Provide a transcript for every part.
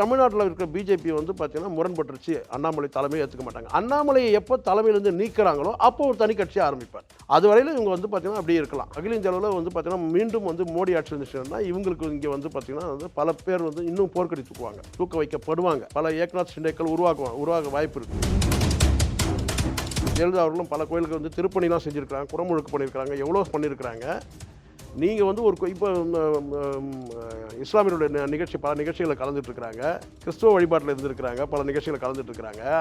தமிழ்நாட்டில் இருக்கிற பிஜேபி வந்து பார்த்தீங்கன்னா முரண்பட்டுருச்சு. அண்ணாமலை தலைமையை ஏற்றுக்க மாட்டாங்க. அண்ணாமலையை எப்போ தலைமையிலேருந்து நீக்கிறாங்களோ அப்போ ஒரு தனி கட்சியை ஆரம்பிப்பார். அது வரையிலும் இவங்க வந்து பார்த்தீங்கன்னா அப்படியே இருக்கலாம். அகில இந்திய அளவில் வந்து பார்த்திங்கன்னா மீண்டும் வந்து மோடி ஆட்சி இருந்துச்சுன்னா இவங்களுக்கு இங்கே வந்து பார்த்தீங்கன்னா வந்து பல பேர் வந்து இன்னும் போர்க்கடி தூக்குவாங்க. தூக்க வைக்கப்படுவாங்க. பல ஏக்நாத் ஷிண்டேக்கள் உருவாக்குவாங்க உருவாக வாய்ப்பு இருக்குது ஜெயலலிதா அவர்களும் பல கோயிலுக்கு வந்து திருப்பணிலாம் செஞ்சுருக்காங்க குடமுழுக்கு பண்ணியிருக்கிறாங்க எவ்வளோ பண்ணியிருக்கிறாங்க நீங்கள் வந்து ஒரு இப்போ இஸ்லாமியருடைய நிகழ்ச்சி பல நிகழ்ச்சிகளை கலந்துட்டு இருக்கிறாங்க கிறிஸ்துவ வழிபாட்டில் இருந்திருக்கிறாங்க பல நிகழ்ச்சிகளை கலந்துட்டு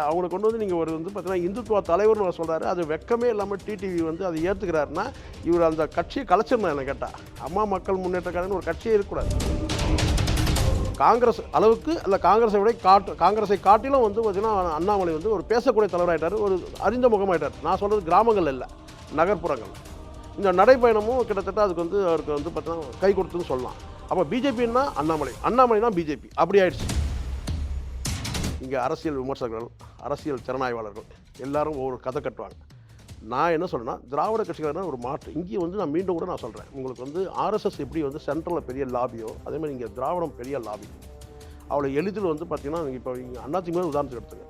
அவங்களை கொண்டு வந்து நீங்கள் ஒரு வந்து பார்த்தீங்கன்னா இந்துத்துவ தலைவர்னு சொல்கிறாரு அது வெக்கமே இல்லாமல் டிடிவி வந்து அதை ஏற்றுக்கிறாருன்னா இவர் அந்த கட்சியை கலைச்சிருந்தா என்ன கேட்டால் அம்மா மக்கள் முன்னேற்ற கழகம்னு ஒரு கட்சியே இருக்கக்கூடாது. காங்கிரஸ் அளவுக்கு அல்ல காங்கிரஸை விட காட்டு காங்கிரஸை காட்டிலும் வந்து பார்த்திங்கன்னா அண்ணாமலை வந்து ஒரு பேசக்கூடிய தலைவராயிட்டார் ஒரு அறிந்த முகமாயிட்டார். நான் சொல்கிறது கிராமங்கள் இல்லை நகர்ப்புறங்கள் இந்த நடைப்பயணமும் கிட்டத்தட்ட அதுக்கு வந்து அவருக்கு வந்து பார்த்தீங்கன்னா கை கொடுத்துன்னு சொல்லலாம். அப்போ பிஜேபின்னா அண்ணாமலை. அண்ணாமலைனா பிஜேபி. அப்படி ஆயிடுச்சு. இங்கே அரசியல் விமர்சகர்கள் அரசியல் திறனாய்வாளர்கள் எல்லாரும் ஒவ்வொரு கதை கட்டுவாங்க. நான் என்ன சொல்றேன்னா திராவிட கட்சிகள் ஒரு மாற்று. இங்கே வந்து நான் மீண்டும் கூட நான் சொல்கிறேன் உங்களுக்கு வந்து ஆர்எஸ்எஸ் எப்படி வந்து சென்ட்ரலில் பெரிய லாபியோ அதே மாதிரி இங்கே திராவிடம் பெரிய லாபி அவ்வளோ எளிதில் வந்து பார்த்திங்கன்னா இப்போ இங்கே அதிமுக உதாரணத்துக்கு எடுத்துங்க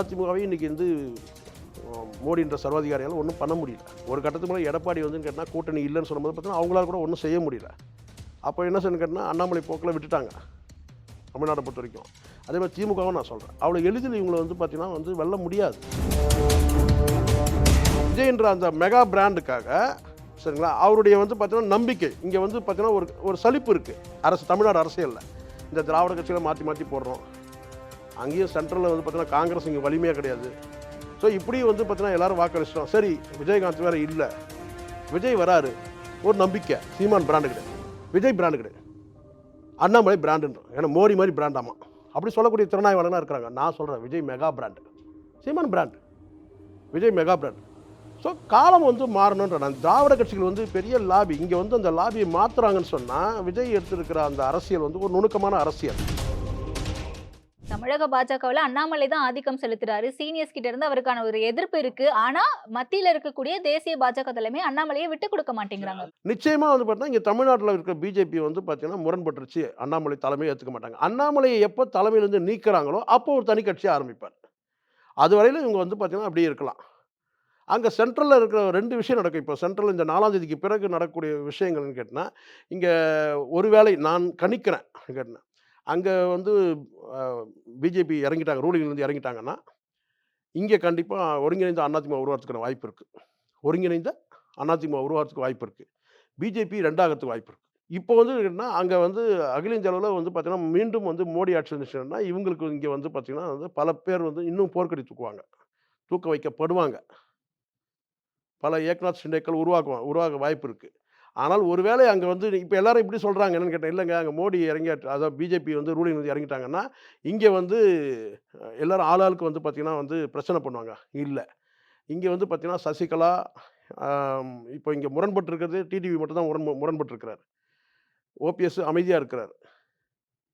அதிமுகவே இன்றைக்கி வந்து மோடின்ற சர்வாதிகாரியால் ஒன்றும் பண்ண முடியல. ஒரு கட்டத்துக்கு மேலே எடப்பாடி வந்து கேட்டால் கூட்டணி இல்லைன்னு சொல்லும்போது பார்த்தீங்கன்னா அவங்களால கூட ஒன்றும் செய்ய முடியல. அப்போ என்ன செய்யணும் கேட்டால் அண்ணாமலை போக்கில் விட்டுட்டாங்க. தமிழ்நாட்டை பொறுத்த வரைக்கும். அதே மாதிரி திமுகவும் நான் சொல்கிறேன் அவ்வளோ எளிதில் இவங்களை வந்து பார்த்தீங்கன்னா வந்து வெல்ல முடியாது. விஜய்ன்ற அந்த மெகா பிராண்டுக்காக சரிங்களா? அவருடைய வந்து பார்த்தீங்கன்னா நம்பிக்கை. இங்கே வந்து பார்த்தீங்கன்னா ஒரு ஒரு சலிப்பு இருக்குது அரசு தமிழ்நாடு அரசியலில் இந்த திராவிட கட்சிகளை மாற்றி மாற்றி போடுறோம். அங்கேயும் சென்ட்ரலில் வந்து பார்த்தீங்கன்னா காங்கிரஸ் இங்கே வலிமையாக கிடையாது. ஸோ இப்படி வந்து பார்த்தீங்கன்னா எல்லாரும் வாக்களிச்சிட்டோம். சரி விஜயகாந்த் வேறு இல்லை. விஜய் வராரு. ஒரு நம்பிக்கை. சீமான் பிராண்டு கிடையாது விஜய் பிராண்டு கிடையாது அண்ணாமலை பிராண்டுன்றோம் ஏன்னா மோடி மாதிரி பிராண்டாமா அப்படி சொல்லக்கூடிய திறனாய்வாளனா இருக்கிறாங்க. நான் சொல்கிறேன் Vijay mega brand Seeman brand Vijay mega brand so காலம் வந்து மாறணுன்ற நான் திராவிட கட்சிகள் வந்து பெரிய லாபி இங்கே வந்து அந்த லாபியை மாற்றுறாங்கன்னு சொன்னால் விஜய் எடுத்திருக்கிற அந்த அரசியல் வந்து ஒரு நுணுக்கமான அரசியல். தமிழக பாஜகவில் அண்ணாமலை தான் ஆதிக்கம் செலுத்துறாரு. சீனியர்ஸ் கிட்ட இருந்து அவருக்கான ஒரு எதிர்ப்பு இருக்கு. ஆனா மத்தியில இருக்கக்கூடிய தேசிய பாஜக தலைமை அண்ணாமலையை விட்டு கொடுக்க மாட்டேங்கிறாங்க. நிச்சயமாக வந்து பார்த்தீங்கன்னா இங்கே தமிழ்நாட்டில் இருக்கிற பிஜேபி வந்து பார்த்தீங்கன்னா முரண்பட்டுருச்சு. அண்ணாமலை தலைமையை ஏற்றுக்க மாட்டாங்க. அண்ணாமலையை எப்போ தலைமையிலேருந்து நீக்கிறாங்களோ அப்போ ஒரு தனி கட்சி ஆரம்பிப்பார். அது வரையிலும் இவங்க வந்து பார்த்தீங்கன்னா அப்படியே இருக்கலாம். அங்கே சென்ட்ரலில் இருக்கிற ரெண்டு விஷயம் நடக்கும். இப்போ சென்ட்ரல் இந்த நாலாம் தேதிக்கு பிறகு நடக்கக்கூடிய விஷயங்கள்னு கேட்டினா இங்கே ஒருவேளை நான் கணிக்கிறேன் கேட்டேன் அங்கே வந்து பிஜேபி இறங்கிட்டாங்க. ரூலிங்லேருந்து இறங்கிட்டாங்கன்னா இங்கே கண்டிப்பாக ஒருங்கிணைந்த அதிமுக உருவாகிறதுக்கான வாய்ப்பு இருக்குது ஒருங்கிணைந்த அதிமுக உருவாகிறதுக்கு வாய்ப்பு இருக்குது பிஜேபி ரெண்டாகிறதுக்கு வாய்ப்பு இருக்குது இப்போ வந்து என்னன்னா அங்கே வந்து அகில இந்திய அளவில் வந்து பார்த்திங்கன்னா மீண்டும் வந்து மோடி ஆட்சி இருந்துச்சுன்னா இவங்களுக்கு இங்கே வந்து பார்த்திங்கன்னா வந்து பல பேர் வந்து இன்னும் போர்க்கடி தூக்குவாங்க. தூக்க வைக்கப்படுவாங்க. பல ஏக்நாத் ஷிண்டேக்கள் உருவாக்குவாங்க உருவாக வாய்ப்பு இருக்குது ஆனால் ஒருவேளை அங்கே வந்து இப்போ எல்லாரும் இப்படி சொல்கிறாங்க என்னன்னு கேட்டேன் இல்லைங்க அங்கே மோடி இறங்கி அதாவது பிஜேபி வந்து ரூலிங் வந்து இறங்கிட்டாங்கன்னா இங்கே வந்து எல்லாரும் ஆளாளுக்கு வந்து பார்த்திங்கன்னா வந்து பிரச்சனை பண்ணுவாங்க. இல்லை. இங்கே வந்து பார்த்திங்கன்னா சசிகலா இப்போ இங்கே முரண்பட்டு இருக்கிறது டிடிவி மட்டும் தான் முரண் முரண்பட்டு இருக்கிறார் ஓபிஎஸ் அமைதியாக இருக்கிறார்.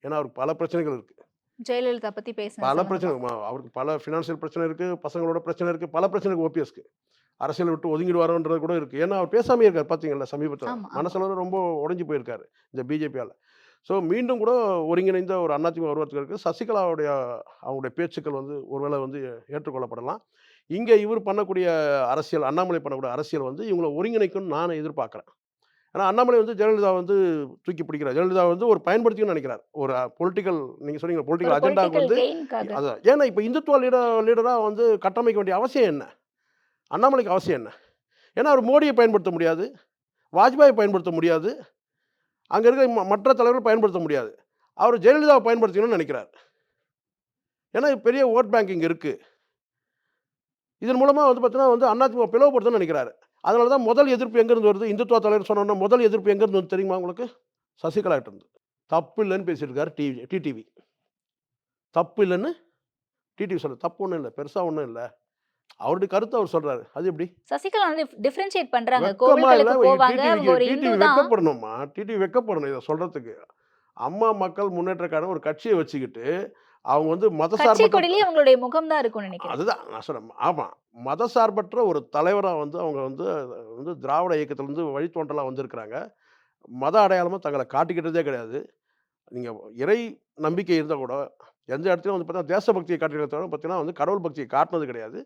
ஏன்னா அவருக்கு பல பிரச்சனைகள் இருக்குது ஜெயலலிதா பத்தி பேசுங்க பல பிரச்சனை அவருக்கு பல ஃபினான்ஷியல் பிரச்சனை இருக்குது பசங்களோட பிரச்சனை இருக்குது பல பிரச்சனை இருக்குது ஓபிஎஸ்க்கு அரசியல் விட்டு ஒதுங்கிடுவாரோன்றது கூட இருக்குது ஏன்னா அவர் பேசாமே இருக்கார் பார்த்தீங்களா சமீபத்தில். ஆமா, ஆமா. மனசளவு ரொம்ப உடைஞ்சு போயிருக்காரு இந்த பிஜேபியால் ஸோ மீண்டும் கூட ஒருங்கிணைந்த ஒரு அதிமுக உருவத்துக்கு இருக்குது சசிகலாவுடைய அவங்களுடைய பேச்சுக்கள் வந்து ஒருவேளை வந்து ஏற்றுக்கொள்ளப்படலாம். இங்கே இவர் பண்ணக்கூடிய அரசியல் அண்ணாமலை பண்ணக்கூடிய அரசியல் வந்து இவங்களை ஒருங்கிணைக்கும்னு நான் எதிர்பார்க்குறேன். ஏன்னா அண்ணாமலை வந்து ஜெயலலிதா வந்து தூக்கி பிடிக்கிறார். ஜெயலலிதா வந்து ஒரு பயன்படுத்திக்கணும்னு நினைக்கிறார். ஒரு பொலிட்டிக்கல் நீங்கள் சொன்னீங்க பொலிட்டிக்கல் அஜெண்டாவுக்கு வந்து அதான் ஏன்னா இப்போ இந்துத்துவ லீடர் லீடராக வந்து கட்டமைக்க வேண்டிய அவசியம் என்ன? அண்ணாமலைக்கு அவசியம் என்ன? ஏன்னா அவர் மோடியை பயன்படுத்த முடியாது வாஜ்பாயை பயன்படுத்த முடியாது அங்கே இருக்கிற ம- மற்ற தலைவர்கள் பயன்படுத்த முடியாது. அவர் ஜெயலலிதாவை பயன்படுத்தணும்னு நினைக்கிறார். ஏன்னா பெரிய ஓட் பேங்க் இங்கே இருக்குது இதன் மூலமாக வந்து பார்த்தீங்கன்னா வந்து அதிமுக பிளவுபடுத்தணும்னு நினைக்கிறாரு. அதனால தான் முதல் எதிர்ப்பு எங்கேருந்து வருது? இந்துத்துவ தலைவர் சொன்னோன்னா முதல் எதிர்ப்பு எங்கேருந்து வந்து தெரியுமா உங்களுக்கு? சசிகலாகிட்ட இருந்து. தப்பு இல்லைன்னு பேசியிருக்காரு டிவி டிடிவி தப்பு இல்லைன்னு டிடிவி சொல்ல தப்பு ஒன்றும் இல்லை பெருசாக ஒன்றும் இல்லை. அவருடைய கருத்தை அவர் சொல்றாரு. அது எப்படி? சசிகலா டிஃபரன்ஷியேட் பண்றாங்க. கோவில்களுக்கு போவாங்க. ஒரு இந்து தான். வெக்கப்படணுமா? டிடிவி வெக்கப்படணும் இதை சொல்றதுக்கு. அம்மா மக்கள் முன்னேற்றக்கான ஒரு கட்சியை வச்சுக்கிட்டு அவங்க வந்து மதசார்பற்ற கொடியிலேயே அவங்களுடைய முகம் தான் இருக்கும்னு நினைக்கிறேன். அதுதான் நான் சொல்றேன். ஆமாம் மதசார்பற்ற ஒரு தலைவராக வந்து அவங்க வந்து வந்து திராவிட இயக்கத்திலேருந்து வழித்தோன்றலாக வந்திருக்கிறாங்க. மத அடையாளமாக தங்களை காட்டிக்கிட்டதே கிடையாது. நீங்க இறை நம்பிக்கை இருந்தா கூட, எந்த இடத்துலயும் வந்து பார்த்தீங்கன்னா, தேசபக்திய காட்டுறத பார்த்தீங்கன்னா வந்து கடவுள் பக்திய காட்டுனது கிடையாது.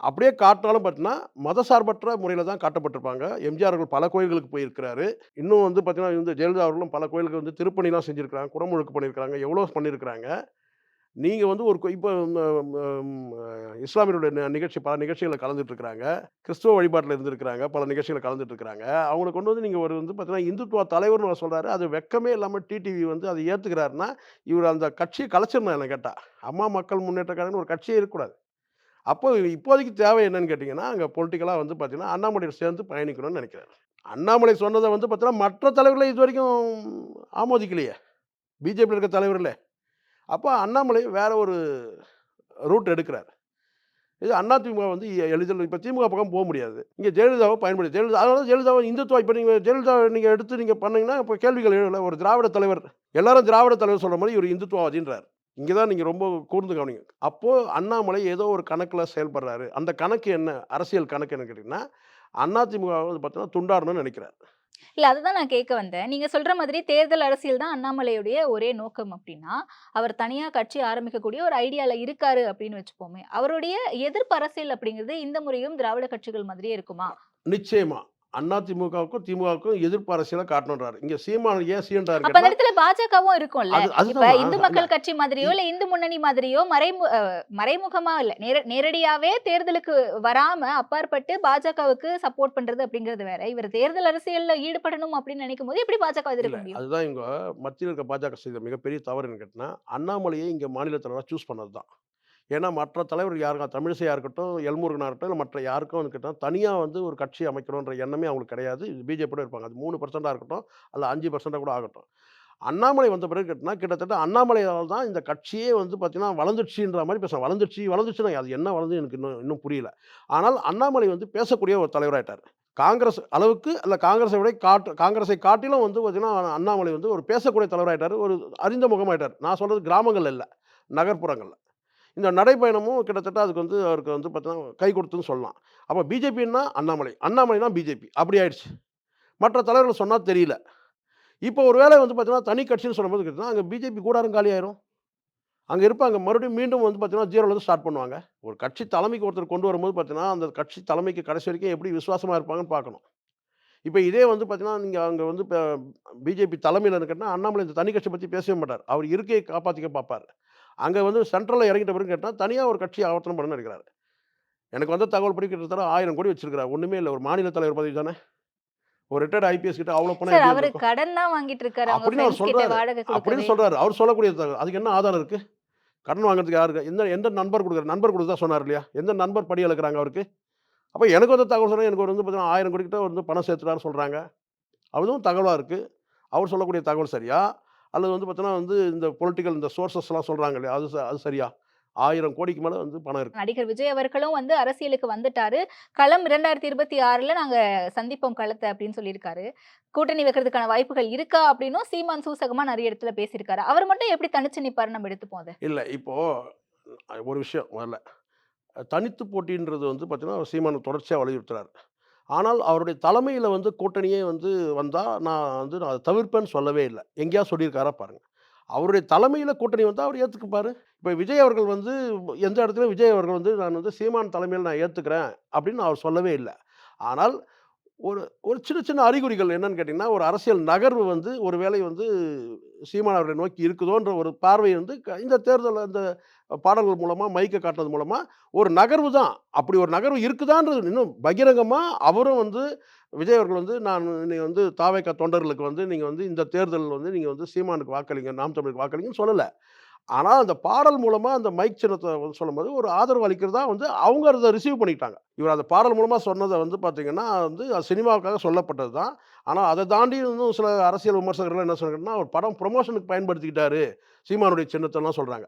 அப்படியே காட்டினாலும் பார்த்தீங்கன்னா, மதசார்பற்ற முறையில் தான் காட்டப்பட்டிருப்பாங்க. எம்ஜிஆர் அவர்கள் பல கோயில்களுக்கு போயிருக்கிறாரு. இன்னும் வந்து பார்த்தீங்கன்னா, இந்த ஜெயலலிதா அவர்களும் பல கோயிலுக்கு வந்து திருப்பணிலாம் செஞ்சிருக்கிறாங்க. குடமுழுக்கு பண்ணியிருக்கிறாங்க. எவ்வளோ பண்ணியிருக்கிறாங்க. நீங்கள் வந்து ஒரு இப்போ இஸ்லாமியருடைய நிகழ்ச்சி பல நிகழ்ச்சிகளை கலந்துட்டுருக்கிறாங்க கிறிஸ்துவ வழிபாட்டில் இருந்திருக்கிறாங்க. பல நிகழ்ச்சிகளை கலந்துட்ருக்கிறாங்க அவங்களை அவங்கள கொண்டு வந்து நீங்கள் ஒரு வந்து பார்த்தீங்கன்னா, இந்துத்துவ தலைவர்னு அவர் சொல்கிறாரு அது வெட்கமே இல்லாமல் டிடிவி வந்து அதை ஏற்றுக்கிறாருன்னா இவர் அந்த கட்சியை கலைச்சிருந்தேன் என்ன கேட்டால் அம்மா மக்கள் முன்னேற்ற கழகம்னு ஒரு கட்சியே இருக்கக்கூடாது. அப்போ இப்போதைக்கு தேவை என்னன்னு கேட்டிங்கன்னா அங்கே பொலிட்டிக்கலாக வந்து பார்த்தீங்கன்னா, அண்ணாமலையோட சேர்ந்து பயணிக்கணும்னு நினைக்கிறார் அண்ணாமலை சொன்னதை வந்து பார்த்தீங்கன்னா, மற்ற தலைவர்களை இது வரைக்கும் ஆமோதிக்கலையே. பிஜேபியில் இருக்க தலைவரில் அப்போ அண்ணாமலை வேறு ஒரு ரூட் எடுக்கிறார். இது அண்ணா திமுக வந்து எளிதில் இப்போ திமுக பக்கம் போக முடியாது. இங்கே ஜெயலலிதாவை பயன்படுத்தி ஜெயலலிதா அதனால ஜெயலலிதாவை இந்துத்துவா இப்போ நீங்கள் ஜெயலலிதா நீங்கள் எடுத்து நீங்கள் பண்ணிங்கன்னா இப்போ கேள்விகள் ஒரு திராவிட தலைவர் எல்லாரும் திராவிட தலைவர் சொல்கிற மாதிரி இவரு இந்துத்துவாதின்றார் இங்க தான் நீங்க ரொம்ப கூர்ந்து கவனிங்க. அப்போ அண்ணாமலை ஏதோ ஒரு கணக்குல செயல்படுறாரு. அந்த கணக்கு என்ன? அரசியல் கணக்கு என்னன்னு கேட்டீங்கன்னா, அதிமுகவ வந்து பார்த்தீங்கன்னா, துண்டாடணும்னு நெனைக்கிறார். இல்ல அதுதான் நான் கேட்க வந்தேன். நீங்க சொல்ற மாதிரி தேர்தல் அரசியல் தான் அண்ணாமலையுடைய ஒரே நோக்கம் அப்டின்னா, அவர் தனியா கட்சி ஆரம்பிக்கக்கூடிய ஒரு ஐடியால இருக்காரு அப்டின்னு வச்சுப்போமே. அவருடைய எதிர்ப்பு அரசியல் அப்படிங்கிறது இந்த முறையும் திராவிட கட்சிகள் மாதிரியே இருக்குமா? நிச்சயமா. அதிமுகவுக்கும், திமுகவுக்கும் எதிர்ப்பு அரசியல காட்டணுன்றாரு. இங்க சீமான் ஏன் அப்ப அந்த இடத்துல பாஜகவும் இருக்கும்ல. இப்ப. இந்து. மக்கள் கட்சி மாதிரியோ, இல்ல இந்து முன்னணி மாதிரியோ மறைமு அ மறைமுகமா இல்ல. நேர நேரடியாவே தேர்தலுக்கு வராம அப்பாற்பட்டு பாஜகவுக்கு சப்போர்ட் பண்றது அப்படிங்கிறது வேற. இவர் தேர்தல் அரசியல்ல ஈடுபடணும் அப்படின்னு நினைக்கும்போது எப்படி பாஜகவ இல்ல. எதிர்க்க முடியும்? அதுதான் இவங்க மத்தியில இருக்க பாஜக செய்த மிகப்பெரிய தவறு கேட்டீங்கன்னா, அண்ணாமலையை இங்க மாநில தலைவரா சூஸ் பண்ணது தான். ஏன்னா மற்ற தலைவர் யாருக்கா தமிழிசையாக இருக்கட்டும், எல்முருகனாக இருக்கட்டும், இல்லை மற்ற யாருக்கும் இருக்கட்டும் தனியாக வந்து ஒரு கட்சி அமைக்கணுன்ற எண்ணமே அவங்களுக்கு கிடையாது. பிஜேபியோட இருப்பாங்க. அது மூணு பர்சண்டாக இருக்கட்டும், அல்ல அஞ்சு பர்சண்டாக கூட ஆகட்டும். அண்ணாமலை வந்த பிறகு கேட்டால் கிட்டத்தட்ட அண்ணாமலையால் தான் இந்த கட்சியே வந்து பார்த்தீங்கன்னா, வளர்ந்துடுச்சுன்ற மாதிரி பேச வளர்ந்துருச்சு வளர்ந்துச்சுன்னா அது என்ன வளர்ந்து எனக்கு இன்னும் இன்னும் புரியல. ஆனால் அண்ணாமலை வந்து பேசக்கூடிய ஒரு தலைவராயிட்டார் காங்கிரஸ் அளவுக்கு அல்ல காங்கிரஸை விட காட்டு காங்கிரஸை காட்டிலும் வந்து பார்த்திங்கன்னா அண்ணாமலை வந்து ஒரு பேசக்கூடிய தலைவராயிட்டார் ஒரு அறிந்த முகமாயிட்டார் நான் சொல்கிறது கிராமங்கள் இல்லை நகர்ப்புறங்கள்ல. இந்த நடைப்பயணமும் கிட்டத்தட்ட அதுக்கு வந்து அவருக்கு வந்து பார்த்தீங்கன்னா, கை கொடுத்துன்னு சொல்லலாம். அப்போ பிஜேபின்னா அண்ணாமலை, அண்ணாமலைனா பிஜேபி அப்படி ஆயிடுச்சு. மற்ற தலைவர்கள் சொன்னால் தெரியல. இப்போ ஒரு வேலை வந்து பார்த்தீங்கன்னா, தனி கட்சின்னு சொல்லும்போது கேட்டால் அங்கே பிஜேபி கூடாரம் காலியாயிரும். அங்கே இருப்பாங்க. மறுபடியும் மீண்டும் வந்து பார்த்தீங்கன்னா, ஜீரோலருந்து ஸ்டார்ட் பண்ணுவாங்க. ஒரு கட்சி தலைமைக்கு ஒருத்தர் கொண்டு வரும்போது பார்த்தீங்கன்னா, அந்த கட்சி தலைமைக்கு கடைசி வரைக்கும் எப்படி விசுவாசமாக இருப்பாங்கன்னு பார்க்கணும். இப்போ இதே வந்து பார்த்தீங்கன்னா, நீங்கள் அங்கே வந்து இப்போ பிஜேபி தலைமையில் கேட்டா, அண்ணாமலை இந்த தனி கட்சி பற்றி பேசவே மாட்டார். அவர் இருக்கையை காப்பாற்றிக்க பார்ப்பார். அங்க வந்து சென்ட்ரல்ல இறங்கிட்ட பிறகு கேட்டா, தனியா ஒரு கட்சி ஆவர்த்தனம் பண்ணணும்னு நினைக்கிறாரு. எனக்கு வந்த தகவல் படி கிட்டத்தட்ட 1000 கோடி வச்சிருக்கிறார். ஒண்ணுமே இல்ல. ஒரு மாநில தலைவர் பதவி தானே. ஒரு ரிட்டயர்ட் ஐபிஎஸ் கிட்ட அவ்வளோ பணம் அவரு? கடன் தான் வாங்கிட்டு இருக்காரு. அப்படின்னு அவர் சொல்றாரு. அப்படின்னு. சொல்றாரு. அவர் சொல்லக்கூடிய தகவல். அதுக்கு என்ன ஆதாரம் இருக்கு? கடன் வாங்குறதுக்கு யாருக்கு எந்த எந்த நண்பர் குடுக்குறாரு? நண்பர் குடுத்ததா சொன்னார் இல்லையா? எந்த நண்பர் படி அளக்குறாங்க அவருக்கு? அப்ப எனக்கு வந்த தகவல் சொன்னா, எனக்கு ஒரு வந்து பார்த்தீங்கன்னா, 1000 கோடி கிட்ட வந்து பணம் சேர்த்துட்டாருன்னு சொல்றாங்க. அதுவும் தகவலா இருக்கு. அவர் சொல்லக்கூடிய தகவல் சரியா? அல்லது வந்து பார்த்தீங்கன்னா, வந்து இந்த பொலிட்டிக்கல் இந்த சோர்சஸ்லாம் சொல்றாங்க இல்லையா? அது அது சரியா? 1000 கோடிக்கு மேல வந்து பணம் இருக்கு. நடிகர் விஜய் அவர்களும் வந்து அரசியலுக்கு வந்துட்டாரு. களம் 2026ல நாங்க சந்திப்போம் களத்த அப்படின்னு சொல்லியிருக்காரு. கூட்டணி வைக்கிறதுக்கான வாய்ப்புகள் இருக்கா அப்படின்னும் சீமான் சூசகமா நெறைய இடத்துல பேசியிருக்காரு. அவர் மட்டும் எப்படி தனிச்சு நிப்பாருன்னு நம்ம எடுத்துப்போம் அத? இல்ல. இப்போ ஒரு விஷயம் முதல்ல. தனித்து போட்டின்றது வந்து பார்த்தீங்கன்னா, சீமான் தொடர்ச்சியா வலியுறுத்துறாரு. ஆனால் அவருடைய தலைமையில் வந்து கூட்டணியே வந்து வந்தால் நான் வந்து நான் அதை தவிர்ப்பேன்னு சொல்லவே இல்லை. எங்கேயாவது சொல்லியிருக்காரா பாருங்கள் அவருடைய தலைமையில் கூட்டணி வந்தால் அவர் ஏத்துக்குப்பாரு. இப்போ விஜய் அவர்கள் வந்து எந்த இடத்துலையும் விஜய் அவர்கள் வந்து நான் வந்து சீமான் தலைமையில் நான் ஏற்றுக்கிறேன் அப்படின்னு அவர் சொல்லவே இல்லை. ஆனால் ஒரு ஒரு சின்ன சின்ன அறிகுறிகள் என்னன்னு கேட்டிங்கன்னா ஒரு அரசியல் நகர்வு வந்து ஒரு வேலை வந்து சீமான் அவர்களை நோக்கி இருக்குதோன்ற ஒரு பார்வை வந்து க இந்த தேர்தல் அந்த பாடல்கள் மூலமாக மைக்கை காட்டுனது மூலமாக ஒரு நகர்வு தான். அப்படி ஒரு நகர்வு இருக்குதான்றது இன்னும் பகிரங்கமாக அவரும் வந்து விஜய் அவர்கள் வந்து நான் நீங்க வந்து தாவைக்கா தொண்டர்களுக்கு வந்து நீங்கள் வந்து இந்த தேர்தல் வந்து நீங்கள் வந்து சீமானுக்கு வாக்களிங்க, நாம் தமிழுக்கு வாக்களிங்கன்னு சொல்லலை ஆனால் அந்த பாடல் மூலமாக அந்த மைக் சின்னத்தை வந்து சொல்லும்போது ஒரு ஆதரவு அளிக்கிறதா வந்து அவங்க அதை ரிசீவ் பண்ணிக்கிட்டாங்க. இவர் அந்த பாடல் மூலமாக சொன்னதை வந்து பார்த்தீங்கன்னா, வந்து அது சினிமாவுக்காக சொல்லப்பட்டது தான். ஆனால் அதை தாண்டி இன்னும் சில அரசியல் விமர்சகர்கள் என்ன சொல்றாங்கன்னா, அவர் படம் ப்ரொமோஷனுக்கு பயன்படுத்திக்கிட்டாரு. சீமானுடைய சின்னத்தெல்லாம் சொல்கிறாங்க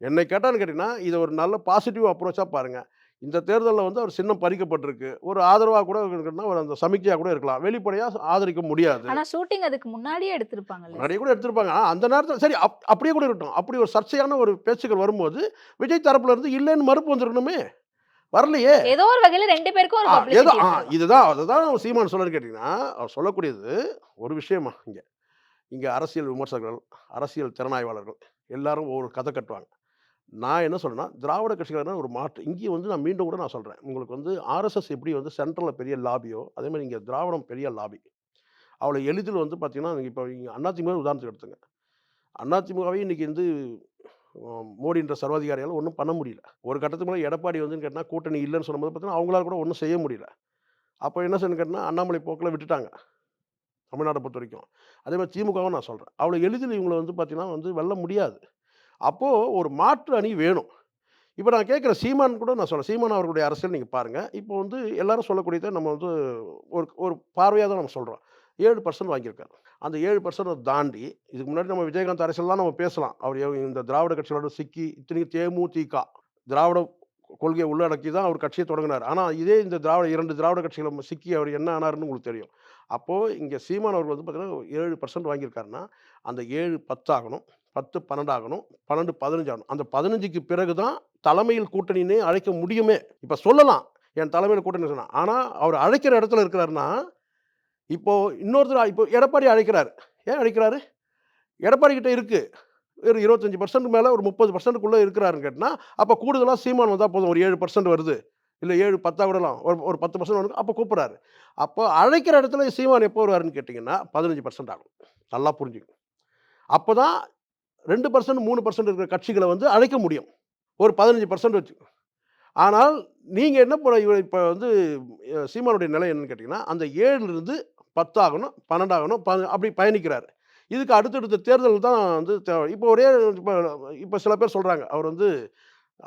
என்னை கேட்டான்னு கேட்டீங்கன்னா, இத ஒரு நல்ல பாசிட்டிவ் அப்ரோச்சா பாருங்க. இந்த தேர்தல்ல வந்து அவர் சின்னம் பறிக்கப்பட்டிருக்கு. ஒரு ஆதரவா கூட இருக்குன்னா, ஒரு அந்த சமிக்ஞையா கூட இருக்கலாம். வெளிப்படையா ஆதரிக்க முடியாது. ஆனா ஷூட்டிங் அதுக்கு முன்னாடியே எடுத்திருப்பாங்கல்ல. முன்னாடியே கூட எடுத்திருப்பாங்க. அந்த நேரத்துல சரி அப் அப்படியே கூட இருக்கட்டும். அப்படி ஒரு சர்ச்சையான ஒரு பேச்சுக்கள் வரும்போது, விஜய் தரப்புல இருந்து இல்லன்னு மறுப்பு வந்திருக்கணுமே! வரலையே! ஏதோ ஒரு வகையில 2 பேருக்கும் ஏதோ ஆ. இதுதான் அதுதான் சீமான் சொல்றாருன்னு கேட்டீங்கன்னா, அவர் சொல்லக்கூடியது ஒரு விஷயமா இங்க. இங்கே அரசியல் விமர்சகர்கள் அரசியல் திறனாய்வாளர்கள் எல்லாரும் ஒரு கதை கட்டுவாங்க நான் என்ன சொல்றேன்னா திராவிட கட்சிகள் ஒரு மாற்று. இங்கேயும் வந்து நான் மீண்டும் கூட நான் சொல்கிறேன் உங்களுக்கு வந்து ஆர்எஸ்எஸ் எப்படி வந்து சென்ட்ரலில் பெரிய லாபியோ அதே மாதிரி இங்கே திராவிடம் பெரிய லாபி. அவ்வளோ எளிதில் வந்து பார்த்தீங்கன்னா இப்போ இங்கே அதிமுக உதாரணத்துக்கு எடுத்துங்க. அதிமுகவே இன்றைக்கி வந்து மோடின்ற சர்வாதிகாரியால் ஒன்றும் பண்ண முடியல. ஒரு கட்டத்துக்கு மேலே எடப்பாடி வந்து கேட்டால் கூட்டணி இல்லைன்னு சொல்லும்போது பார்த்தீங்கன்னா அவங்களால கூட ஒன்றும் செய்ய முடியல. அப்போ என்ன செய்யணும் கேட்டால் அண்ணாமலை போக்கில் விட்டுட்டாங்க. தமிழ்நாட்டை பொறுத்த வரைக்கும் அதே மாதிரி திமுகவும் நான் சொல்கிறேன் அவ்வளோ எளிதில் இவங்களை வந்து பார்த்தீங்கன்னா வந்து வெல்ல முடியாது. அப்போது ஒரு மாற்று அணி வேணும். இப்போ நான் கேட்குற சீமான் கூட நான் சொல்கிறேன் சீமான் அவர்களுடைய அரசியல் நீங்கள் பாருங்கள் இப்போ வந்து எல்லாரும் சொல்லக்கூடியதை நம்ம வந்து ஒரு ஒரு பார்வையாக தான் நம்ம சொல்கிறோம் ஏழு பர்சன்ட் வாங்கியிருக்காரு. அந்த ஏழு பர்சன்ட் தாண்டி இதுக்கு முன்னாடி நம்ம விஜயகாந்த் அரசியல் தான் நம்ம பேசலாம். அவர் இந்த திராவிட கட்சிகளோட சிக்கி இத்தனைக்கு தேமுதிக திராவிட கொள்கையை உள்ளடக்கி தான் அவர் கட்சியை தொடங்கினார். ஆனால் இதே இந்த திராவிட இரண்டு திராவிட கட்சிகளை சிக்கி அவர் என்ன ஆனாருன்னு உங்களுக்கு தெரியும். அப்போது இங்கே சீமான் அவர்கள் வந்து பார்த்தீங்கன்னா ஏழு பர்சன்ட் வாங்கியிருக்காருன்னா அந்த ஏழு பத்தாகணும். பத்து பன்னெண்டாகணும் பன்னெண்டு பதினஞ்சு ஆகணும். அந்த பதினஞ்சுக்கு பிறகு தான் தலைமையில் கூட்டணினே அழைக்க முடியுமே. இப்போ சொல்லலாம். என் தலைமையில் கூட்டணி சொன்னால் ஆனால் அவர் அழைக்கிற இடத்துல இருக்கிறாருன்னா இப்போது இன்னொருத்தர் இப்போ எடப்பாடி அழைக்கிறார். ஏன் அழைக்கிறாரு? எடப்பாடி கிட்ட இருக்குது ஒரு இருபத்தஞ்சி பர்சன்ட் மேலே ஒரு முப்பது பர்சன்ட்டுக்குள்ளே இருக்கிறாருன்னு கேட்டால் அப்போ கூடுதலாக சீமான் வந்தால் போதும். ஒரு ஏழு பர்சன்ட் வருது. இல்லை ஏழு பத்தாக விடலாம். ஒரு ஒரு பத்து பர்சன்ட் வந்து அப்போ கூப்பிட்றாரு. அப்போ அழைக்கிற இடத்துல சீமான் எப்போ வருவாருன்னு கேட்டிங்கன்னா பதினஞ்சு பர்சன்ட் ஆகும். நல்லா புரிஞ்சுக்கணும். அப்போ தான் ரெண்டு பர்சன்ட் மூணு பர்சன்ட் இருக்கிற கட்சிகளை வந்து அழைக்க முடியும். ஒரு பதினஞ்சு பர்சன்ட் வச்சு. ஆனால் நீங்கள் என்ன பண்ண இவர் இப்போ வந்து சீமானுடைய நிலை என்னன்னு கேட்டிங்கன்னா அந்த ஏழுலேருந்து பத்தாகணும் பன்னெண்டாகணும் ப அப்படி பயணிக்கிறார். இதுக்கு அடுத்தடுத்த தேர்தல் தான் வந்து இப்போ ஒரே இப்போ இப்போ சில பேர் சொல்கிறாங்க அவர் வந்து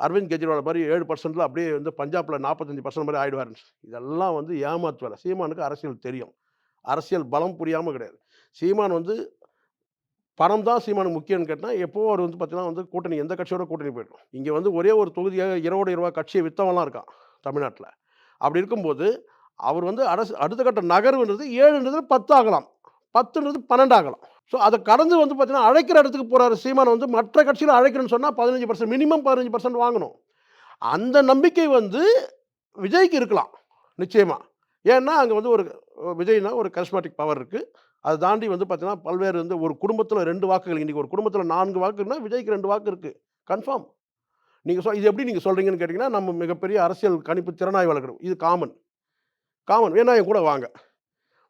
அரவிந்த் கெஜ்ரிவால் மாதிரி ஏழு பர்சன்ட்டில் அப்படியே வந்து பஞ்சாபில் நாற்பத்தஞ்சு பர்சன்ட் மாதிரி ஆயிடுவாருன்னு இதெல்லாம் வந்து ஏமாத்து வேலை. சீமானுக்கு அரசியல் தெரியும். அரசியல் பலம் புரியாமல் கிடையாது. சீமான் வந்து பணம் தான் சீமானுக்கு முக்கியம்னு கேட்டால் எப்போ அவர் வந்து பார்த்தீங்கன்னா வந்து கூட்டணி எந்த கட்சியோட கூட்டணி போயிடும்? இங்கே வந்து ஒரே ஒரு தொகுதியாக இருபது இருபா கட்சியை விற்றவெல்லாம் இருக்கான் தமிழ்நாட்டில். அப்படி இருக்கும்போது அவர் வந்து அரசு அடுத்த கட்ட நகர்வுன்றது ஏழுன்றது பத்து ஆகலாம். பத்துன்றது பன்னெண்டு ஆகலாம். ஸோ அதை கடந்து வந்து பார்த்தீங்கன்னா அழைக்கிற இடத்துக்கு போகிறாரு சீமான் வந்து மற்ற கட்சியில் அழைக்கிறேன்னு சொன்னால் பதினஞ்சு பர்சன்ட் மினிமம் பதினஞ்சு பர்சன்ட் வாங்கணும். அந்த நம்பிக்கை வந்து விஜய்க்கு இருக்கலாம் நிச்சயமாக ஏன்னா அங்கே வந்து ஒரு விஜய்னா ஒரு கரிஸ்மாட்டிக் பவர் இருக்குது அதை தாண்டி வந்து பார்த்தீங்கன்னா பல்வேறு வந்து ஒரு குடும்பத்தில் ரெண்டு வாக்குகள். இன்றைக்கி ஒரு குடும்பத்தில் நான்கு வாக்குன்னா விஜய்க்கு ரெண்டு வாக்கு இருக்குது கன்ஃபார்ம். நீங்கள் சொல் இது எப்படி நீங்கள் சொல்கிறீங்கன்னு கேட்டிங்கன்னா நம்ம மிகப்பெரிய அரசியல் கணிப்பு திறனாய்வாளர்கள் இது காமன் காமன் வேணா என் கூட வாங்க.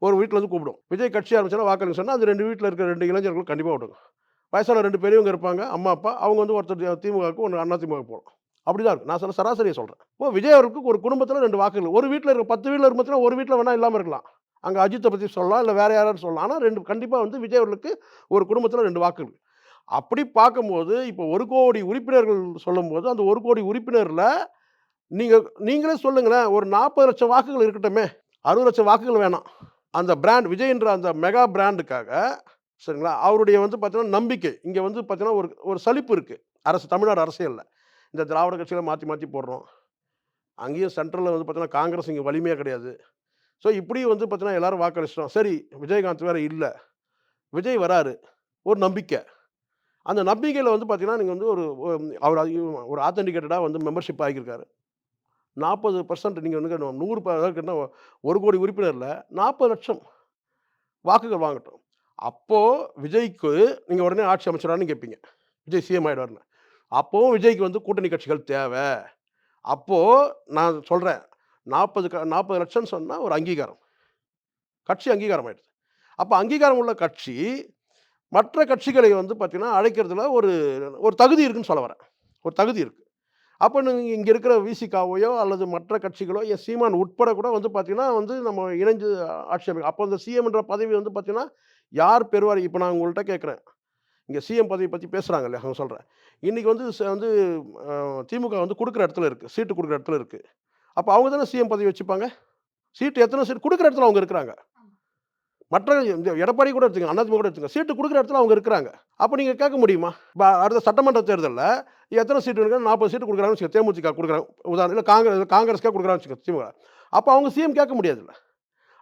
ஒரு வீட்டில் இருந்து கூப்பிடும். விஜய் கட்சி ஆரம்பிச்சுன்னா வாக்களிங்க சொன்னால் அது ரெண்டு வீட்டில் இருக்கிற ரெண்டு இளைஞர்கள் கண்டிப்பாக விடுங்க வயசான ரெண்டு பெரியவங்க இருப்பாங்க அம்மா அப்பா அவங்க வந்து ஒருத்தர் திமுகவுக்கு ஒன்று அண்ணா திமுக போகலாம் அப்படி தான் இருக்கும். நான் சொல்ல சராசரியை சொல்கிறேன் ஓ விஜய் அவருக்கு ஒரு குடும்பத்தில் ரெண்டு வாக்குகள். ஒரு வீட்டில் இருக்க பத்து வீட்டில் இருக்கும்போது ஒரு வீட்டில் வேணால் இல்லாமல் இருக்கலாம். அங்கே அஜித்தை பற்றி சொல்லலாம் இல்லை வேறு யாராவது சொல்லலாம். ஆனால் ரெண்டு கண்டிப்பாக வந்து விஜய் அவர்களுக்கு ஒரு குடும்பத்தில் ரெண்டு வாக்குகள். அப்படி பார்க்கும்போது இப்போ ஒரு கோடி உறுப்பினர்கள் சொல்லும்போது அந்த ஒரு கோடி உறுப்பினரில் நீங்கள் நீங்களே சொல்லுங்களேன் ஒரு நாற்பது லட்சம் வாக்குகள் இருக்கட்டுமே அறுபது லட்சம் வாக்குகள் வேணாம். அந்த பிராண்ட் விஜய்ன்ற அந்த மெகா பிராண்டுக்காக சரிங்களா? அவருடைய வந்து பார்த்தீங்கன்னா நம்பிக்கை. இங்கே வந்து பார்த்தீங்கன்னா ஒரு ஒரு சலிப்பு இருக்குது அரசு தமிழ்நாடு அரசியலில் இந்த திராவிட கட்சிகளை மாற்றி மாற்றி போடுறோம். அங்கேயும் சென்ட்ரலில் வந்து பார்த்தீங்கன்னா காங்கிரஸ் இங்கே வலிமையாக கிடையாது. ஸோ இப்படி வந்து பார்த்தீங்கன்னா எல்லாரும் வாக்களிச்சிட்டோம். சரி விஜயகாந்த் வேறு இல்லை. விஜய் வராரு. ஒரு நம்பிக்கை. அந்த நம்பிக்கையில் வந்து பார்த்தீங்கன்னா நீங்கள் வந்து ஒரு அவர் ஒரு ஆத்தென்டிகேட்டடாக வந்து மெம்பர்ஷிப் ஆகியிருக்காரு. நாற்பது பர்சன்ட் நீங்கள் வந்து நூறு பேருக்குன்னா ஒரு கோடி உறுப்பினரில் நாற்பது லட்சம் வாக்குகள் வாங்கட்டும். அப்போது விஜய்க்கு நீங்கள் உடனே ஆட்சி அமைச்சரான்னு கேட்பீங்க விஜய் சிஎம் ஆகிடுவார்னு அப்போவும் விஜய்க்கு வந்து கூட்டணி கட்சிகள் தேவை. அப்போது நான் சொல்கிறேன் நாற்பது க நாற்பது லட்சம் சொன்னால் ஒரு அங்கீகாரம். கட்சி அங்கீகாரம் ஆயிடுது அப்போ அங்கீகாரம் உள்ள கட்சி மற்ற கட்சிகளை வந்து பார்த்திங்கன்னா அழைக்கிறதுல ஒரு ஒரு தகுதி இருக்குன்னு சொல்ல வரேன். ஒரு தகுதி இருக்குது அப்போ நீங்கள் இங்கே இருக்கிற விசிகாவையோ அல்லது மற்ற கட்சிகளோ என் சீமான் உட்பட கூட வந்து பார்த்திங்கன்னா வந்து நம்ம இணைஞ்சு ஆட்சி அமைக்கும் அப்போ அந்த சிஎம்ன்ற பதவி வந்து பார்த்திங்கன்னா யார் பெறுவார்? இப்போ நான் உங்கள்கிட்ட கேட்குறேன் இங்கே சிஎம் பதவி பற்றி பேசுகிறாங்க இல்லையா? அவங்க சொல்கிறேன் இன்றைக்கி வந்து ச- வந்து திமுக வந்து கொடுக்குற இடத்துல இருக்குது சீட்டு கொடுக்குற இடத்துல இருக்குது அப்போ அவங்க தானே சிஎம் பதவி வச்சுப்பாங்க? சீட்டு எத்தனை சீட்டு கொடுக்குற இடத்துல அவங்க இருக்கிறாங்க. மற்ற இந்த எடப்பாடி கூட எடுத்துங்க அதிமுக கூட எடுத்துங்க சீட்டு கொடுக்குற இடத்துல அவங்க இருக்கிறாங்க. அப்போ நீங்கள் கேட்க முடியுமா? இப்போ அடுத்த சட்டமன்ற தேர்தலில் எத்தனை சீட்டு இருக்கு நாற்பது சீட்டு கொடுக்குறாங்கன்னு வச்சுக்க தேமுதிக கொடுக்குறாங்க. உதாரணம் இல்லை காங்கிரஸ் காங்கிரஸ்க்காக கொடுக்குறாங்கன்னு வச்சுக்க திமுக. அப்போ அவங்க சிஎம் கேட்க முடியாதுல்ல.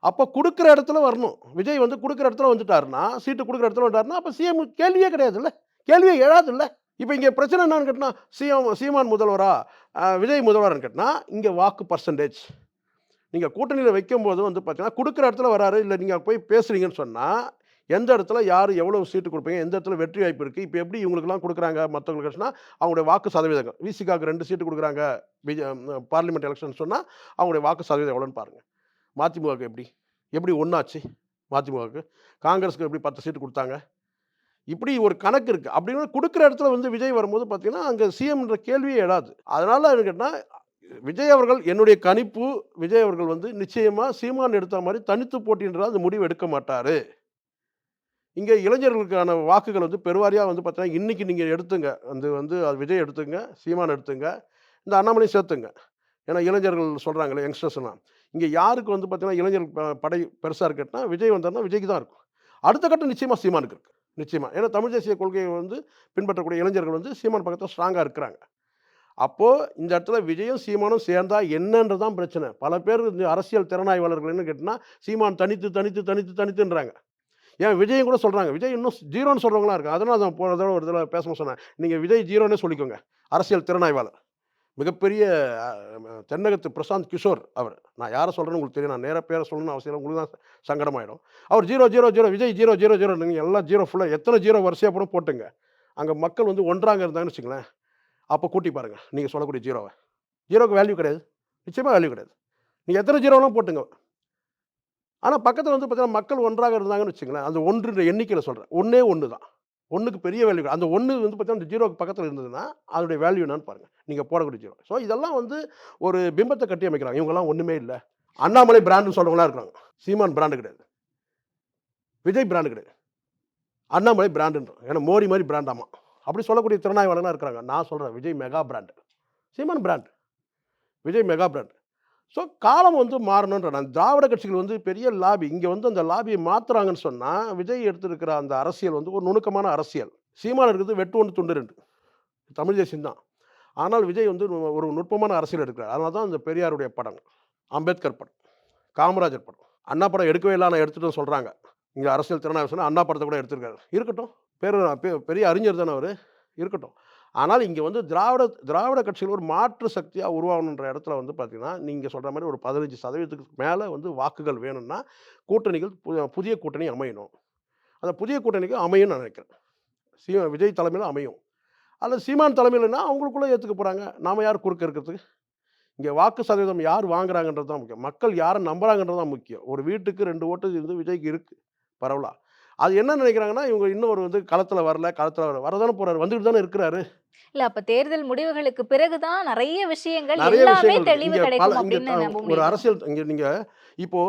அப்போ கொடுக்குற இடத்துல வரணும். விஜய் வந்து கொடுக்குற இடத்துல வந்துட்டாருன்னா சீட்டு கொடுக்குற இடத்துல வந்துட்டாருன்னா அப்போ சிஎம் கேள்வியே கிடையாதுல்ல. கேள்வியே எழாதுல்ல. இப்போ இங்கே பிரச்சனை என்னன்னு கேட்டால் சிஎம் சீமான் முதல்வரா விஜய் முதல்வரான்னு கேட்டினா இங்கே வாக்கு பர்சன்டேஜ் நீங்கள் கூட்டணியில் வைக்கும்போது வந்து பார்த்தீங்கன்னா கொடுக்குற இடத்துல வராரு இல்லை நீங்கள் போய் பேசுகிறீங்கன்னு சொன்னால் எந்த இடத்துல யார் எவ்வளோ சீட்டு கொடுப்பீங்க எந்த இடத்துல வெற்றி வாய்ப்பு இருக்குது இப்போ எப்படி இவங்களுக்குலாம் கொடுக்குறாங்க மற்றவங்களுக்கு சொன்னால் அவங்களுடைய வாக்கு சதவீதங்கள் விசிகாவுக்கு ரெண்டு சீட்டு கொடுக்குறாங்க பிஜே பார்லிமெண்ட் எலெக்ஷன் சொன்னால் அவங்களுடைய வாக்கு சதவீதம் எவ்வளோன்னு பாருங்கள் மதிமுகவுக்கு எப்படி? எப்படி ஒன்றாச்சு மதிமுகவுக்கு? காங்கிரஸுக்கு எப்படி பத்து சீட்டு கொடுத்தாங்க? இப்படி ஒரு கணக்கு இருக்குது அப்படின்னு கொடுக்குற இடத்துல வந்து விஜய் வரும்போது பார்த்தீங்கன்னா அங்கே சிஎம்ன்ற கேள்வியே எழாது. அதனால் கேட்டால் விஜய் அவர்கள் என்னுடைய கணிப்பு விஜய் அவர்கள் வந்து நிச்சயமாக சீமான் எடுத்த மாதிரி தனித்து போட்டின்றால் அந்த முடிவு எடுக்க மாட்டார். இங்கே இளைஞர்களுக்கான வாக்குகள் வந்து பெருவாரியாக வந்து பார்த்தீங்கன்னா இன்றைக்கி நீங்கள் எடுத்துங்க. அந்த வந்து அது விஜய் எடுத்துங்க சீமான் எடுத்துங்க இந்த அண்ணாமலையும் சேர்த்துங்க. ஏன்னா இளைஞர்கள் சொல்கிறாங்களே யங்ஸ்டர்ஸ்லாம் இங்கே யாருக்கு வந்து பார்த்தீங்கன்னா இளைஞர்கள் ப- படை பெருசாக இருக்குன்னா விஜய் வந்தார்னா விஜய்க்கு தான் இருக்கும். அடுத்த கட்டம் நிச்சயமாக சீமானுக்கு இருக்குது நிச்சயமாக ஏன்னா தமிழ் தேசிய கொள்கையை வந்து பின்பற்றக்கூடிய இளைஞர்கள் வந்து சீமான் பக்கத்தில் ஸ்ட்ராங்காக இருக்கிறாங்க. அப்போது இந்த இடத்துல விஜயும் சீமானும் சேர்ந்தால் என்னன்றது தான் பிரச்சனை. பல பேர் இந்த அரசியல் திறனாய்வாளர்கள் என்ன கேட்டால் சீமான் தனித்து தனித்து தனித்து தனித்துன்றாங்க. ஏன் விஜயும் கூட சொல்கிறாங்க விஜய் இன்னும் ஜீரோன்னு சொல்கிறவங்களாம் இருக்குது அதனால் தான் போனதோட ஒரு தடவை பேசணும் சொன்னேன். நீங்கள் விஜய் ஜீரோன்னே சொல்லிக்கோங்க. அரசியல் திறனாய்வாளர். மிகப்பெரிய தென்னகத்து பிரசாந்த் கிஷோர் அவர். நான் யாரை சொல்கிறேன்னு உங்களுக்கு தெரியும். நான் நேராக பேரை சொல்லணும்னு அவசியம் இல்லை. உங்களுக்கு தான் சங்கடமாயிடும். அவர் zero zero zero Vijay zero zero zero நீங்கள் எல்லாம் ஜீரோ ஃபுல்லாக எத்தனை ஜீரோ வரிசையாக கூட போட்டுங்க. அங்கே மக்கள் வந்து ஒன்றாங்க இருந்தாங்கன்னு வச்சுங்களேன் அப்போ கூட்டி பாருங்கள் நீங்கள் சொல்லக்கூடிய ஜீரோவை. ஜீரோக்கு வேல்யூ கிடையாது. நிச்சயமாக வேல்யூ கிடையாது. நீங்கள் எத்தனை ஜீரோலாம் போட்டுங்க. ஆனால் பக்கத்தில் வந்து பார்த்தீங்கன்னா மக்கள் ஒன்றாக இருந்தாங்கன்னு வச்சுங்களேன் அந்த ஒன்றுன்ற எண்ணிக்கையில் சொல்கிறேன் ஒன்றே ஒன்று தான் ஒன்றுக்கு பெரிய வேல்யூ அந்த ஒன்று வந்து பார்த்தீங்கன்னா அந்த ஜீரோக்கு பக்கத்தில் இருந்ததுன்னா அதனுடைய வேல்யூ என்னன்னு பாருங்கள் நீங்கள் போடக்கூடிய ஜீரோ ஸோ இதெல்லாம் வந்து ஒரு பிம்பத்தை கட்டி அமைக்கிறாங்க. இவங்கெல்லாம் ஒன்றுமே இல்லை. அண்ணாமலை பிராண்டுன்னு சொல்கிறவங்களாம் இருக்கிறாங்க சீமான் பிராண்டு கிடையாது. விஜய் பிராண்டு கிடையாது. அண்ணாமலை பிராண்டுன்றோம் ஏன்னா மோடி மாதிரி பிராண்டாமா அப்படி சொல்லக்கூடிய திறனாய்வாளர்களாக இருக்கிறாங்க நான் சொல்கிறேன் Vijay mega brand Seeman brand Vijay mega brand so காலம் வந்து மாறணுன்ற திராவிட கட்சிகள் வந்து பெரிய லாபி. இங்கே வந்து அந்த லாபியை மாற்றுறாங்கன்னு சொன்னால் விஜய் எடுத்திருக்கிற அந்த அரசியல் வந்து ஒரு நுணுக்கமான அரசியல். சீமான் இருக்கிறது வெட்டு ஒன்று துண்டு ரெண்டு. தமிழ் தேசியம் தான். ஆனால் விஜய் வந்து ஒரு நுட்பமான அரசியல் எடுக்கிறார். அதனால தான் அந்த பெரியாருடைய படம் அம்பேத்கர் படம் காமராஜர் படம். அண்ணா படம் எடுக்கவே இல்லை நான் எடுத்துட்டோம் சொல்கிறாங்க இங்கே அரசியல் திறனாக சொன்னால் அண்ணா படத்தை கூட எடுத்திருக்காரு. இருக்கட்டும். பேர் பெ- பெரிய அறிஞர் தானே அவர். இருக்கட்டும். ஆனால் இங்கே வந்து திராவிட திராவிட கட்சிகள் ஒரு மாற்று சக்தியாக உருவாகணுன்ற இடத்துல வந்து பார்த்தீங்கன்னா நீங்கள் சொல்கிற மாதிரி ஒரு பதினஞ்சு சதவீதத்துக்கு மேலே வந்து வாக்குகள் வேணும்னா கூட்டணிகள் பு- புதிய கூட்டணி அமையணும். அந்த புதிய கூட்டணிக்கு அமையும்னு நான் நினைக்கிறேன். சீ விஜய் தலைமையில் அமையும். அல்லது சீமான் தலைமையில்னா அவங்களுக்குள்ளே ஏற்றுக்க போகிறாங்க நாம யார் குறுக்க இருக்கிறதுக்கு? இங்கே வாக்கு சதவீதம் யார் வாங்குறாங்கன்றது தான் முக்கியம். மக்கள் யாரை நம்புறாங்கன்றது தான் முக்கியம். ஒரு வீட்டுக்கு ரெண்டு ஓட்டு வந்து விஜய்க்கு இருக்குது பரவலா. அது என்ன நினைக்கிறாங்கன்னா இவங்க இன்னும் ஒரு வந்து களத்தில் வரல களத்தில் வர வரதானே போகிறாரு வந்துட்டு தானே இருக்கிறாரு. இல்ல அப்ப தேர்தல் முடிவுகளுக்கு பிறகுதான் நிறைய விஷயங்கள் நிறைய எல்லாமே விஷயங்கள் தெளிவு கிடைக்கும் ஒரு அரசியல் இங்க நீங்க இப்போ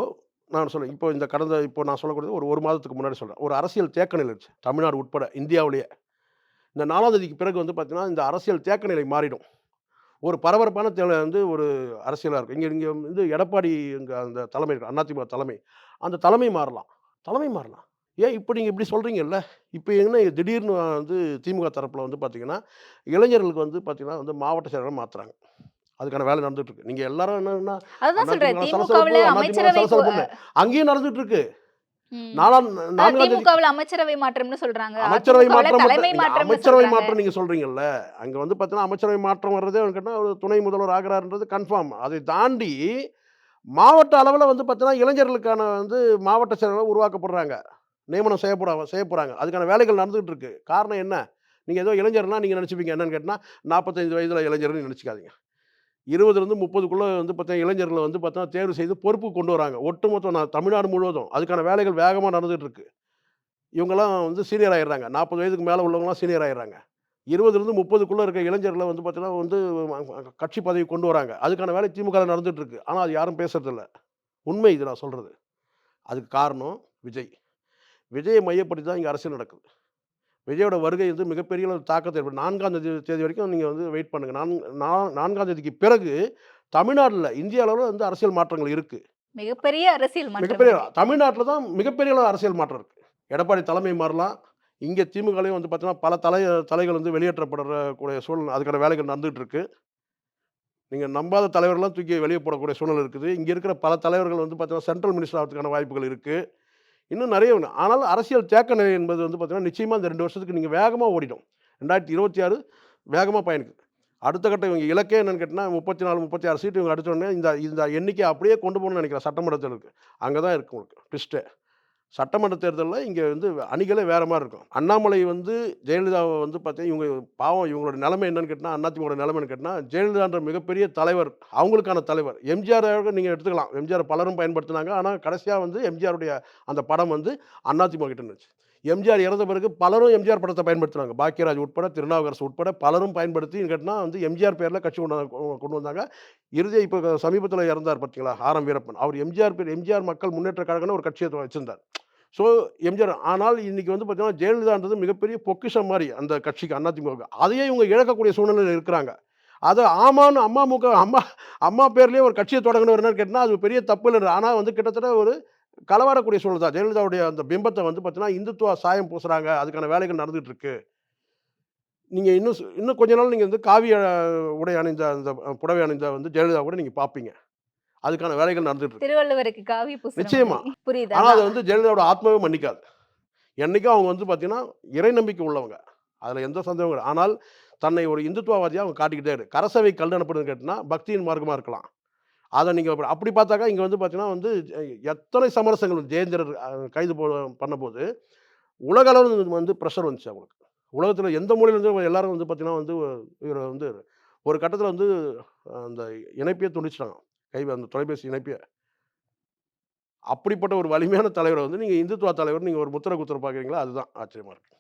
நான் சொல்றேன் இப்போ இந்த கடந்த இப்போ நான் சொல்லக்கூடியது ஒரு ஒரு மாதத்துக்கு முன்னாடி சொல்றேன். ஒரு அரசியல் தேக்க நிலை இருந்துச்சு தமிழ்நாடு உட்பட இந்தியாவிலேயே. இந்த நாலாம் தேதிக்கு பிறகு வந்து பார்த்தீங்கன்னா இந்த அரசியல் தேக்க நிலை மாறிடும். ஒரு பரபரப்பான தே வந்து ஒரு அரசியலாக இருக்கும். இங்கே இங்கே வந்து எடப்பாடி இங்கே அந்த தலைமை அதிமுக தலைமை. அந்த தலைமை மாறலாம். தலைமை மாறலாம். ஏன் இப்போ நீங்கள் இப்படி சொல்கிறீங்கல்ல இப்போ என்ன திடீர்னு வந்து திமுக தரப்பில் வந்து பார்த்தீங்கன்னா இளைஞர்களுக்கு வந்து பார்த்தீங்கன்னா வந்து மாவட்ட செயலரை மாற்றுறாங்க அதுக்கான வேலை நடந்துட்டு இருக்கு நீங்கள் எல்லாரும் என்னன்னா. அங்கேயும் நடந்துட்டு இருக்கு அமைச்சரவை மாற்றம்னு சொல்றாங்க. அமைச்சரவை மாற்றம் நீங்க அமைச்சரவை மாற்றம் நீங்க சொல்றீங்கல்ல? அங்க வந்து பார்த்தீங்கன்னா அமைச்சரவை மாற்றம் வர்றதே ஒரு துணை முதல்வர் ஆகிறாருன்றது கன்ஃபார்ம் அதை தாண்டி மாவட்ட அளவில் வந்து பார்த்தீங்கன்னா இளைஞர்களுக்கான வந்து மாவட்ட செயலர்கள் உருவாக்கப்படுறாங்க. நியமனம் செய்ய செய்ய போகிறாங்க அதுக்கான வேலைகள் நடந்துகிட்டு இருக்கு காரணம் என்ன? நீங்கள் ஏதோ இளைஞர்னா நீங்கள் நினச்சிப்பீங்க. என்னன்னு கேட்டால் நாற்பத்தஞ்சு வயதில் இளைஞர்னு நினச்சிக்காதீங்க. இருபதுலேருந்து முப்பதுக்குள்ளே வந்து பார்த்தீங்கன்னா இளைஞர்களை வந்து பார்த்தீங்கன்னா தேர்வு செய்து பொறுப்பு கொண்டு வராங்க. ஒட்டுமொத்தம் நான் தமிழ்நாடு முழுவதும் அதுக்கான வேலைகள் வேகமாக நடந்துகிட்டு இருக்கு இவங்கெல்லாம் வந்து சீனியர் ஆயிடுறாங்க. நாற்பது வயதுக்கு மேலே உள்ளவங்களாம் சீனியர் ஆயிடுறாங்க. இருபதுலேருந்து முப்பதுக்குள்ளே இருக்க இளைஞர்களை வந்து பார்த்தீங்கன்னா வந்து கட்சி பதவி கொண்டு வராங்க. அதுக்கான வேலை திமுக நடந்துகிட்ருக்கு ஆனால் அது யாரும் பேசுறதில்ல. உண்மை இது நான் சொல்கிறது அதுக்கு காரணம் விஜய். விஜயை மையப்படுத்தி தான் இங்கே அரசியல் நடக்குது. விஜயோட வருகை வந்து மிகப்பெரிய அளவு தாக்கத்தை ஏற்படும் நான்காம் தேதி தேதி வரைக்கும் நீங்கள் வந்து வெயிட் பண்ணுங்கள் நான் நான் நான்காம் தேதிக்கு பிறகு தமிழ்நாட்டில் இந்திய அளவில் வந்து அரசியல் மாற்றங்கள் இருக்குது மிகப்பெரிய அரசியல் மிகப்பெரிய. தமிழ்நாட்டில் தான் மிகப்பெரிய அளவு அரசியல் மாற்றம் இருக்குது எடப்பாடி தலைமை மாறலாம். இங்கே திமுகலையும் வந்து பார்த்தீங்கன்னா பல தலை தலைகள் வந்து வெளியேற்றப்படுற கூடிய சூழ்நிலை அதுக்கான வேலைகள் நடந்துகிட்டு இருக்கு. நீங்கள் நம்பாத தலைவர்கள்லாம் தூக்கி வெளியே போடக்கூடிய சூழ்நிலை இருக்குது. இங்கே இருக்கிற பல தலைவர்கள் வந்து பார்த்தீங்கன்னா சென்ட்ரல் மினிஸ்டர் ஆகிறதுக்கான வாய்ப்புகள் இருக்குது இன்னும் நிறைய ஒன்று ஆனால் அரசியல் தேக்க நிலை என்பது வந்து பார்த்தீங்கன்னா நிச்சயமாக இந்த ரெண்டு வருஷத்துக்கு நீங்கள் வேகமாக ஓடிடும். ரெண்டாயிரத்தி இருபத்தி ஆறு வேகமாக பயணிக்குது அடுத்த கட்ட இவங்க இலக்கே என்னென்னு கேட்டால் முப்பத்தி நாலு முப்பத்தி ஆறு சீட்டு இவங்க அடித்தோடனே இந்த இந்த எண்ணிக்கை அப்படியே கொண்டு போகணும்னு நினைக்கிறேன் சட்டமன்றத்தில் இருக்குது அங்கே தான் இருக்கும் உங்களுக்கு ட்விஸ்ட்டு சட்டமன்ற தேர்தலில் இங்கே வந்து அணிகளே வேற மாதிரி இருக்கும். அண்ணாமலை வந்து ஜெயலலிதாவை வந்து பார்த்தீங்கன்னா, இவங்க பாவம் இவங்களோட நிலைமை என்னன்னு கேட்டால் அதிமுகவோட நிலைமைன்னு கேட்டால் ஜெயலலிதான்ற மிகப்பெரிய தலைவர். அவங்களுக்கான தலைவர். எம்ஜிஆர் நீங்கள் எடுத்துக்கலாம். எம்ஜிஆர் பலரும் பயன்படுத்தினாங்க. ஆனால் கடைசியாக வந்து எம்ஜிஆருடைய அந்த படம் வந்து அதிமுக கிட்ட இருந்துச்சு எம்ஜிஆர் இறந்த பிறகு பலரும் எம்ஜிஆர் படத்தை பயன்படுத்துனாங்க. பாக்கியராஜ் உட்பட, திருநாவுக்கரசு உட்பட பலரும் பயன்படுத்தி கேட்டினா வந்து எம்ஜிஆர் பேரில் கட்சி கொண்டு கொண்டு வந்தாங்க. இறுதியா இப்போ சமீபத்தில் இறந்தார் பார்த்தீங்களா? ஆரம் வீரப்பன். அவர் எம்ஜிஆர் பேர் எம்ஜிஆர் மக்கள் முன்னேற்ற கழகம்னு ஒரு கட்சியை வச்சிருந்தார். ஸோ எம்ஜிஆர் ஆனால் இன்னைக்கு வந்து பார்த்தீங்கன்னா, ஜெயலலிதான்றது மிகப்பெரிய பொக்கிஷம் மாதிரி அந்த கட்சிக்கு அதிமுக அதையே இவங்க இழக்கக்கூடிய சூழ்நிலையில் இருக்கிறாங்க. அதை ஆமான்னு அம்மாமுக அம்மா அம்மா பேர்லேயே ஒரு கட்சியை தொடங்கணும் என்னன்னு அது பெரிய தப்பு இல்லை ஆனால் வந்து கிட்டத்தட்ட ஒரு களவாடக்கூடிய சூழல் தான். ஜெயலலிதாவுடைய அந்த பிம்பத்தை வந்து பார்த்தீங்கன்னா, இந்துத்துவ சாயம் பூசுகிறாங்க அதுக்கான வேலைகள் நடந்துகிட்டு இருக்கு. நீங்கள் இன்னும் இன்னும் கொஞ்ச நாள் நீங்கள் வந்து காவி அ உடை அணிந்த அந்த புடவை அணிந்த வந்து ஜெயலலிதா கூட நீங்கள் பார்ப்பீங்க. அதுக்கான வேலைகள் நடந்துட்டு இருக்கு. திருவள்ளுவருக்கு காவி நிச்சயமா. புரியுது. ஆனா அது. வந்து ஜெயலலிதாவோட ஆத்மாவே மன்னிக்காது. என்னைக்கும் அவங்க வந்து பார்த்தீங்கன்னா, இறை நம்பிக்கை உள்ளவங்க. அதுல எந்த சந்தேகமும் இல்ல. ஆனால் தன்னை ஒரு இந்துத்துவவாதியா அவங்க காட்டிக்கிட்டே இரு. கரசேவை கல் அனுப்புறதுன்னு கேட்டீங்கன்னா, பக்தியின் மார்க்கமா இருக்கலாம். அத நீங்க அப்ப அப்படி பார்த்தாக்கா, இங்க வந்து பார்த்தீங்கன்னா வந்து எத்தனை சமரசங்கள் ஜெயேந்திரர் கைது போ பண்ணபோது, உலக அளவுல வந்து பிரஷர் வந்துச்சு அவங்களுக்கு. உலகத்துல எந்த மூலையில இருந்தும் எல்லாரும் வந்து பார்த்தீங்கன்னா வந்து இவர வந்து ஒரு கட்டத்துல வந்து அந்த இணைப்பையே துண்டிச்சுட்டாங்க. கை அந்த தொலைபேசி இணைப்பிய அப்படிப்பட்ட ஒரு வலிமையான தலைவரை வந்து நீங்கள் இந்துத்துவா தலைவர் நீங்கள் ஒரு முத்திர குத்துற பார்க்குறீங்களா? அதுதான் ஆச்சரியமாக இருக்கு.